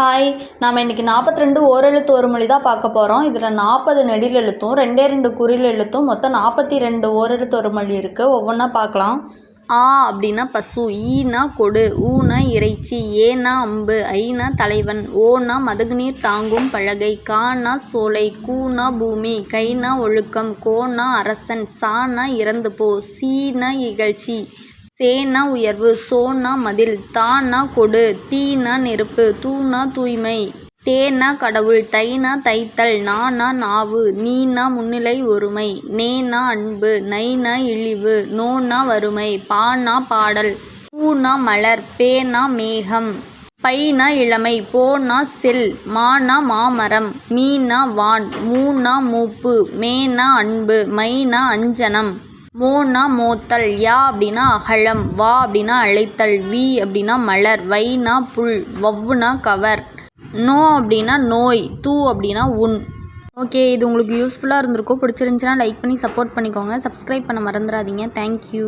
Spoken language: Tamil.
ஹாய் நாம் இன்றைக்கி நாற்பத்தி ரெண்டு ஓரெழுத்து ஒரு மொழி தான் பார்க்க போகிறோம் இதில் நாற்பது நெடில் எழுத்தும் ரெண்டே ரெண்டு குறில் எழுத்தும் மொத்தம் நாற்பத்தி ரெண்டு ஓரெழுத்து ஒரு மொழி இருக்குது ஒவ்வொன்றா பார்க்கலாம். ஆ அப்படின்னா பசு ஈனா கொடு ஊனா இறைச்சி ஏனா அம்பு ஐனா தலைவன் ஓனா மதகுநீர் தாங்கும் பலகை கானா சோலை கூனா பூமி கைனா ஒழுக்கம் கோனா அரசன் சானா இறந்து போ சீனா இகழ்ச்சி. சேனா உயர்வு சோனா மதில் தானா கொடு தீனா நெருப்பு தூணா தூய்மை. தேனா கடவுள் தைனா தைத்தல் நானா நாவு நீனா முன்னிலை ஒருமை. நேனா அன்பு நைனா இழிவு நோனா வறுமை பானா பாடல். பூனா மலர் பேனா மேகம். பைனா இளமை போனா செல் மானா மாமரம். மீனா வான் மூனா மூப்பு மேனா அன்பு மைனா அஞ்சனம். மோனா மோத்தல் யா அப்படின்னா அகலம் வா அப்படின்னா அழைத்தல் வி அப்படின்னா மலர் வைனா புல் வவ்வுனா கவர் நோ அப்படின்னா நோய் தூ அப்படின்னா உன். ஓகே இது உங்களுக்கு யூஸ்ஃபுல்லாக இருந்திருக்கும். பிடிச்சிருந்துச்சின்னா லைக் பண்ணி சப்போர்ட் பண்ணிக்கோங்க. சப்ஸ்கிரைப் பண்ண மறந்துடாதீங்க. Thank you